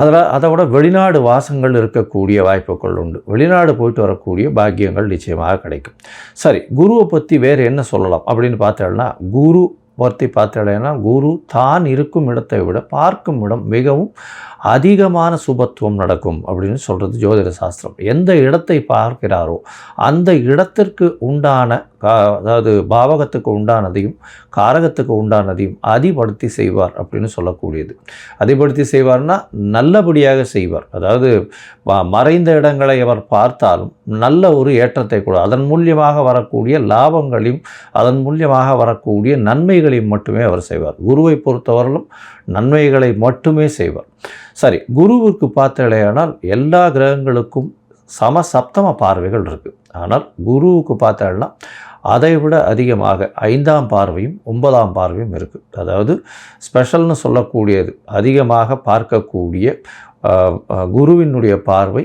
அதில் அதை விட வெளிநாடு வாசங்கள் இருக்கக்கூடிய வாய்ப்புகள் உண்டு. வெளிநாடு போயிட்டு வரக்கூடிய பாக்கியங்கள் நிச்சயமாக கிடைக்கும். சரி குருவை பற்றி வேறு என்ன சொல்லலாம்? அப்படின்னு பார்த்தோம்னா குரு பற்றி பார்த்தோம்னா குரு தான் இருக்கும் இடத்தை விட பார்க்கும் இடம் மிகவும் அதிகமான சுபத்துவம் நடக்கும் அப்படின்னு சொல்கிறது ஜோதிட சாஸ்திரம். எந்த இடத்தை பார்க்கிறாரோ அந்த இடத்திற்கு உண்டான கா அதாவது பாவகத்துக்கு உண்டானதையும் காரகத்துக்கு உண்டானதையும் அதிபடுத்தி செய்வார் அப்படின்னு சொல்லக்கூடியது. அதிபடுத்தி செய்வார்னா நல்லபடியாக செய்வார். அதாவது மறைந்த இடங்களை அவர் பார்த்தாலும் நல்ல ஒரு ஏற்றத்தை கூட அதன் மூலியமாக வரக்கூடிய லாபங்களையும் அதன் மூலியமாக வரக்கூடிய நன்மைகளையும் மட்டுமே அவர் செய்வார். குருவை பொறுத்தவரையிலும் நன்மைகளை மட்டுமே செய்வார். சரி குருவுக்கு பார்த்தலையானால் எல்லா கிரகங்களுக்கும் சம சப்தம பார்வைகள் இருக்குது ஆனால் குருவுக்கு பார்த்தோம்னா அதை விட அதிகமாக ஐந்தாம் பார்வையும் ஒன்பதாம் பார்வையும் இருக்குது அதாவது ஸ்பெஷல்னு சொல்லக்கூடியது அதிகமாக பார்க்கக்கூடிய குருவினுடைய பார்வை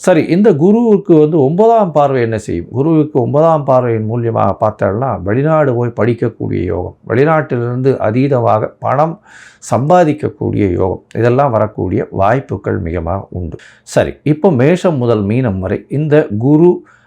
சரி இந்த குருவுக்கு வந்து ஒன்பதாம் பார்வை என்ன செய்யும்? குருவுக்கு ஒன்பதாம் பார்வையின் மூலியமாக பார்த்தோம்னா வெளிநாடு போய் படிக்கக்கூடிய யோகம் வெளிநாட்டிலிருந்து அதீதமாக பணம் சம்பாதிக்கக்கூடிய யோகம் இதெல்லாம் வரக்கூடிய வாய்ப்புகள் மிகமாக உண்டு. சரி இப்போ மேஷம் முதல் மீனம் வரை இந்த குரு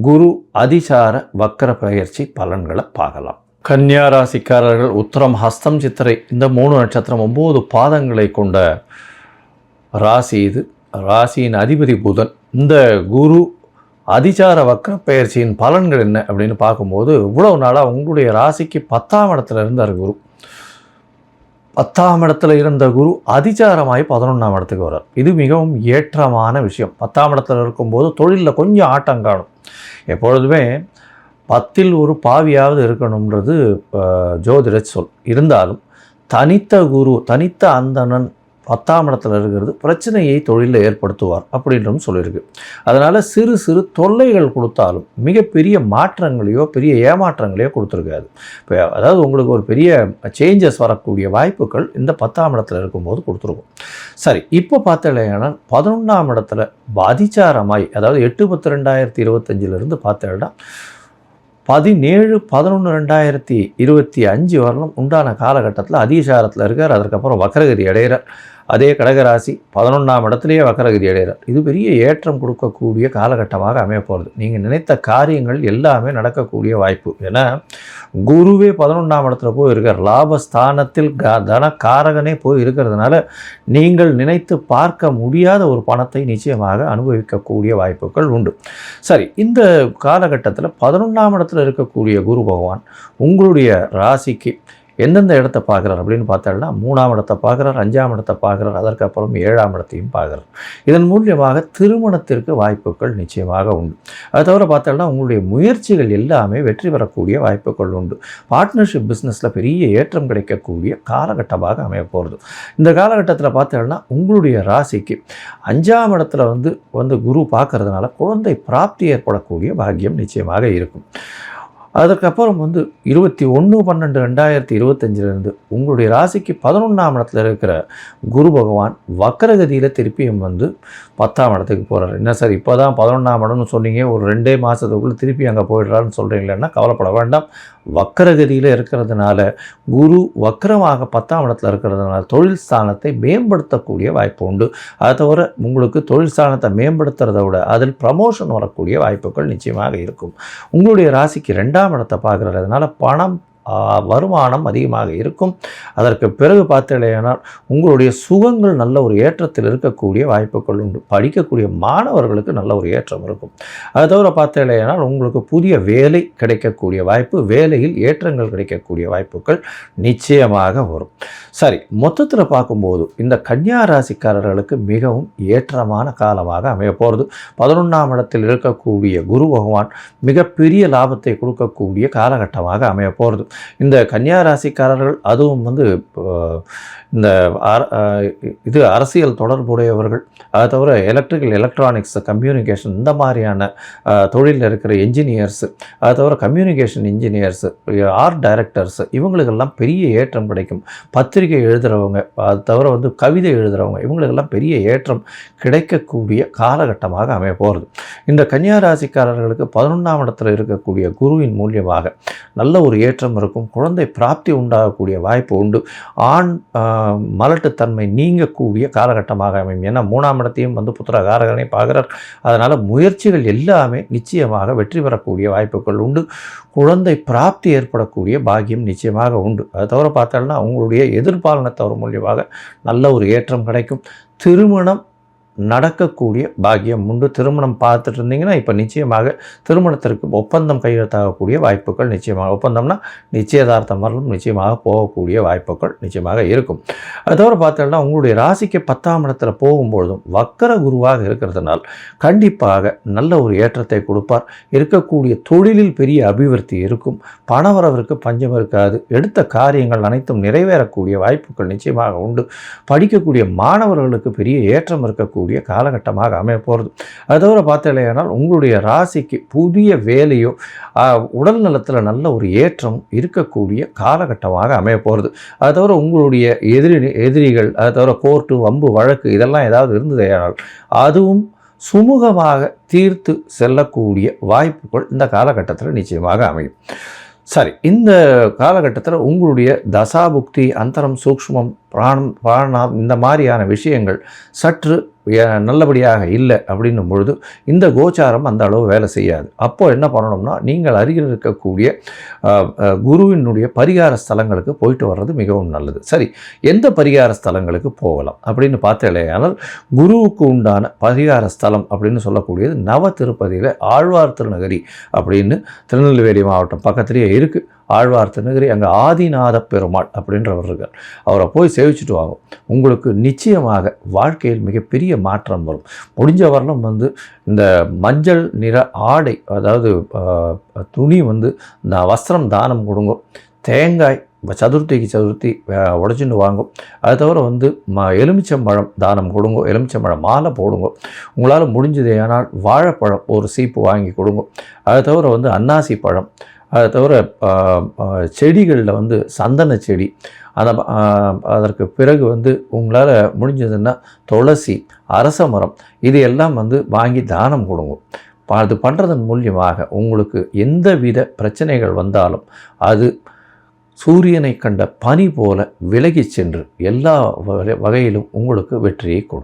குரு அதிசார வக்கர பயிற்சி பலன்களை பார்க்கலாம். கன்னியா ராசிக்காரர்கள் உத்தரம் ஹஸ்தம் சித்திரை இந்த மூணு நட்சத்திரம் ஒம்பது பாதங்களை கொண்ட ராசி இது. ராசியின் அதிபதி புதன். இந்த குரு அதிசார வக்கர பயிற்சியின் பலன்கள் என்ன அப்படின்னு பார்க்கும்போது இவ்வளவு நாளாக உங்களுடைய ராசிக்கு பத்தாம் இடத்துல இருந்தார் குரு. பத்தாம் இடத்துல இருந்த குரு அதிசாரமாகி பதினொன்றாம் இடத்துக்கு வர்றார். இது மிகவும் ஏற்றமான விஷயம். பத்தாம் இடத்துல இருக்கும்போது தொழிலில் கொஞ்சம் ஆட்டம் காணும். எப்பொழுதுமே பத்தில் ஒரு பாவியாவது இருக்கணுன்றது ஜோதிட சொல். இருந்தாலும் தனித்த குரு தனித்த அந்தணன் பத்தாம் இடத்துல இருக்கிறது பிரச்சனையை தொழிலில் ஏற்படுத்துவார் அப்படின்றும் சொல்லியிருக்கு. அதனால் சிறு சிறு தொல்லைகள் கொடுத்தாலும் மிகப்பெரிய மாற்றங்களையோ பெரிய ஏமாற்றங்களையோ கொடுத்துருக்காது. இப்போ அதாவது உங்களுக்கு ஒரு பெரிய சேஞ்சஸ் வரக்கூடிய வாய்ப்புகள் இந்த பத்தாம் இடத்துல இருக்கும்போது கொடுத்துருக்கும். சரி இப்போ பார்த்தீங்கன்னா பதினொன்றாம் இடத்துல அதிச்சாரமாய் அதாவது எட்டு பத்து ரெண்டாயிரத்தி இருபத்தஞ்சிலிருந்து பார்த்தேன்னா பதினேழு பதினொன்று ரெண்டாயிரத்தி இருபத்தி அஞ்சு வரலும் உண்டான காலகட்டத்தில் அதிகாரத்தில் இருக்கார். அதற்கப்புறம் வக்கரகிரி அடைகிறார். அதே கடகராசி பதினொன்றாம் இடத்துலையே வக்கரகதி அடைகிறார். இது பெரிய ஏற்றம் கொடுக்கக்கூடிய காலகட்டமாக அமைய போகிறது நீங்கள் நினைத்த காரியங்கள் எல்லாமே நடக்கக்கூடிய வாய்ப்பு. ஏன்னா குருவே பதினொன்றாம் இடத்துல போய் இருக்கார். லாபஸ்தானத்தில் க தனக்காரகனே போய் இருக்கிறதுனால நீங்கள் நினைத்து பார்க்க முடியாத ஒரு பணத்தை நிச்சயமாக அனுபவிக்கக்கூடிய வாய்ப்புகள் உண்டு. சரி இந்த காலகட்டத்தில் பதினொன்றாம் இடத்துல இருக்கக்கூடிய குரு பகவான் உங்களுடைய ராசிக்கு எந்தெந்த இடத்த பார்க்குறார் அப்படின்னு பார்த்தோம்னா மூணாம் இடத்தை பார்க்குறார் அஞ்சாம் இடத்தை பார்க்குறார் அதற்கப்புறம் ஏழாம் இடத்தையும் பார்க்குறார். இதன் மூலியமாக திருமணத்திற்கு வாய்ப்புகள் நிச்சயமாக உண்டு. அது தவிர பார்த்தோம்னா உங்களுடைய முயற்சிகள் எல்லாமே வெற்றி பெறக்கூடிய வாய்ப்புகள் உண்டு. பார்ட்னர்ஷிப் பிஸ்னஸில் பெரிய ஏற்றம் கிடைக்கக்கூடிய காலகட்டமாக அமைய போகிறது இந்த காலகட்டத்தில் பார்த்தோம்னா உங்களுடைய ராசிக்கு அஞ்சாம் இடத்துல வந்து வந்து குரு பார்க்கறதுனால குழந்தை பிராப்தி ஏற்படக்கூடிய பாக்கியம் நிச்சயமாக இருக்கும். அதற்கப்புறம் வந்து இருபத்தி ஒன்று பன்னெண்டு ரெண்டாயிரத்தி இருபத்தஞ்சிலேருந்து உங்களுடைய ராசிக்கு பதினொன்றாம் இடத்துல இருக்கிற குரு பகவான் வக்கரகதியில் திருப்பியும் வந்து பத்தாம் இடத்துக்கு போகிறார் என்ன சார் இப்போ தான் பதினொன்றாம் இடம்னு சொன்னீங்க ஒரு ரெண்டே மாதத்துக்குள்ளே திருப்பி அங்கே போயிடுறான்னு சொல்கிறீங்களேன்னா கவலைப்பட வேண்டாம். வக்கரகதியில் இருக்கிறதுனால குரு வக்கரமாக பத்தாம் இடத்துல இருக்கிறதுனால தொழில் ஸ்தானத்தை மேம்படுத்தக்கூடிய வாய்ப்பு உண்டு. அதை தவிர உங்களுக்கு தொழில் ஸ்தானத்தை மேம்படுத்துறதை விட அதில் ப்ரமோஷன் வரக்கூடிய வாய்ப்புகள் நிச்சயமாக இருக்கும். உங்களுடைய ராசிக்கு ரெண்டாம் இடத்தை அதனால் பணம் வருமானம் அதிகமாக இருக்கும். அதற்கு பிறகு பார்த்தீங்கன்னா உங்களுடைய சுகங்கள் நல்ல ஒரு ஏற்றத்தில் இருக்கக்கூடிய வாய்ப்புகள் உண்டு. படிக்கக்கூடிய மாணவர்களுக்கு நல்ல ஒரு ஏற்றம் இருக்கும். அது தவிர பார்த்தீங்கன்னா உங்களுக்கு புதிய வேலை கிடைக்கக்கூடிய வாய்ப்பு வேலையில் ஏற்றங்கள் கிடைக்கக்கூடிய வாய்ப்புகள் நிச்சயமாக வரும். சரி மொத்தத்தில் பார்க்கும்போது இந்த கன்னியா ராசிக்காரர்களுக்கு மிகவும் ஏற்றமான காலமாக அமைய போகிறது பதினொன்றாம் இடத்தில் இருக்கக்கூடிய குரு பகவான் மிகப்பெரிய லாபத்தை கொடுக்கக்கூடிய காலகட்டமாக அமைய போகிறது இந்த கன்னியா ராசிக்காரர்கள் அதுவும் வந்து இந்த இது அரசியல் தொடர்புடையவர்கள். அதை தவிர எலக்ட்ரிக்கல் எலக்ட்ரானிக்ஸ் கம்யூனிகேஷன் இந்த மாதிரியான தொழிலில் இருக்கிற என்ஜினியர்ஸு அதை தவிர கம்யூனிகேஷன் இன்ஜினியர்ஸு ஆர்ட் டைரக்டர்ஸு இவங்களுக்கெல்லாம் பெரிய ஏற்றம் கிடைக்கும். பத்திரிகை எழுதுகிறவங்க அது தவிர வந்து கவிதை எழுதுகிறவங்க இவங்களுக்கெல்லாம் பெரிய ஏற்றம் கிடைக்கக்கூடிய காலகட்டமாக அமைய போகிறது இந்த கன்னியா ராசிக்காரர்களுக்கு பதினொன்றாம் இடத்துல இருக்கக்கூடிய குருவின் மூலியமாக நல்ல ஒரு ஏற்றம் இருக்கும் குழந்தை பிராப்தி உண்டாகக்கூடிய வாய்ப்பு உண்டு. ஆண் மலட்டுத்தன்மை நீங்கக்கூடிய காலகட்டமாக அமையும். ஏன்னா மூணாம் இடத்தையும் வந்து புத்திரகாரகனை பார்க்குறார். அதனால் முயற்சிகள் எல்லாமே நிச்சயமாக வெற்றி பெறக்கூடிய வாய்ப்புகள் உண்டு. குழந்தை பிராப்தி ஏற்படக்கூடிய பாக்கியம் நிச்சயமாக உண்டு. அது தவிர பார்த்தோம்னா எதிர்பாலனை எதிர்பாலனத்தவர் மூலியமாக நல்ல ஒரு ஏற்றம் கிடைக்கும். திருமணம் நடக்கக்கூடிய பாக்கியம். உண்டு திருமணம் பார்த்துட்டு இருந்தீங்கன்னா இப்போ நிச்சயமாக திருமணத்திற்கு ஒப்பந்தம் கையெழுத்தாகக்கூடிய வாய்ப்புகள் நிச்சயமாக ஒப்பந்தம்னா நிச்சயதார்த்தம் வரலும் நிச்சயமாக போகக்கூடிய வாய்ப்புகள் நிச்சயமாக இருக்கும். அது தவிர பார்த்தோம்னா உங்களுடைய ராசிக்கு பத்தாம் இடத்துல போகும்பொழுதும் வக்கர குருவாக இருக்கிறதுனால் கண்டிப்பாக நல்ல ஒரு ஏற்றத்தை கொடுப்பார். இருக்கக்கூடிய தொழிலில் பெரிய அபிவிருத்தி இருக்கும். பணவரவிற்கு பஞ்சம் இருக்காது. எடுத்த காரியங்கள் அனைத்தும் நிறைவேறக்கூடிய வாய்ப்புகள் நிச்சயமாக உண்டு. படிக்கக்கூடிய மாணவர்களுக்கு பெரிய ஏற்றம் இருக்கக்கூடிய இருக்கக்கூடிய காலகட்டமாக அமைய போகிறது அது தவிர பார்த்தீங்கன்னா உங்களுடைய ராசிக்கு புதிய வேலையோ உடல் நலத்தில் நல்ல ஒரு ஏற்றம் இருக்கக்கூடிய காலகட்டமாக அமைய போகிறது அது தவிர உங்களுடைய எதிரி எதிரிகள் அது தவிர கோர்ட்டு வம்பு வழக்கு இதெல்லாம் ஏதாவது இருந்ததேயானால் அதுவும் சுமூகமாக தீர்த்து செல்லக்கூடிய வாய்ப்புகள் இந்த காலகட்டத்தில் நிச்சயமாக அமையும். சரி இந்த காலகட்டத்தில் உங்களுடைய தசாபுக்தி அந்தரம் சூக்ஷ்மம் பிராணம் பிராணம் இந்த மாதிரியான விஷயங்கள் சற்று நல்லபடியாக இல்லை அப்படின்னும் பொழுது இந்த கோச்சாரம் அந்த அளவு வேலை செய்யாது. அப்போது என்ன பண்ணணும்னா நீங்கள் அருகில் இருக்கக்கூடிய குருவினுடைய பரிகார ஸ்தலங்களுக்கு போயிட்டு வர்றது மிகவும் நல்லது. சரி எந்த பரிகார ஸ்தலங்களுக்கு போகலாம் அப்படின்னு பார்த்தாலேயானால் குருவுக்கு உண்டான பரிகார ஸ்தலம் அப்படின்னு சொல்லக்கூடியது நவ திருப்பதியில் ஆழ்வார் திருநகரி அப்படின்னு திருநெல்வேலி மாவட்டம் பக்கத்துலேயே இருக்குது ஆழ்வார் திருநகரி அங்கே ஆதிநாத பெருமாள் அப்படின்றவர் இருக்கார். அவரை போய் சேவிச்சுட்டு வாங்க. உங்களுக்கு நிச்சயமாக வாழ்க்கையில் மிகப்பெரிய மாற்றம் வரும். முடிஞ்ச வரலும் வந்து இந்த மஞ்சள் நிற ஆடை அதாவது துணி வந்து இந்த வஸ்திரம் தானம் கொடுங்க. தேங்காய் சதுர்த்திக்கு சதுர்த்தி அஹ், வாங்கும் அது தவிர வந்து ம எலுமிச்சம்பழம் தானம் கொடுங்க. எலுமிச்சம்பழம் மாலை போடுங்க. உங்களால் முடிஞ்சது ஏனால் வாழைப்பழம் ஒரு சீப்பு வாங்கி கொடுங்க. அது தவிர வந்து அன்னாசி பழம் அதை தவிர செடிகளில் வந்து சந்தன செடி அந்த அதற்கு பிறகு வந்து உங்களால் முடிஞ்சதுன்னா துளசி அரச மரம் இது எல்லாம் வந்து வாங்கி தானம் கொடுங்க. ப- அது பண்ணுறதன் மூலியமாக உங்களுக்கு எந்த வித பிரச்சனைகள் வந்தாலும் அது சூரியனை கண்ட பனி போல விலகிச் சென்று எல்லா வகை- வகையிலும் உங்களுக்கு வெற்றியை கொடுக்கும்.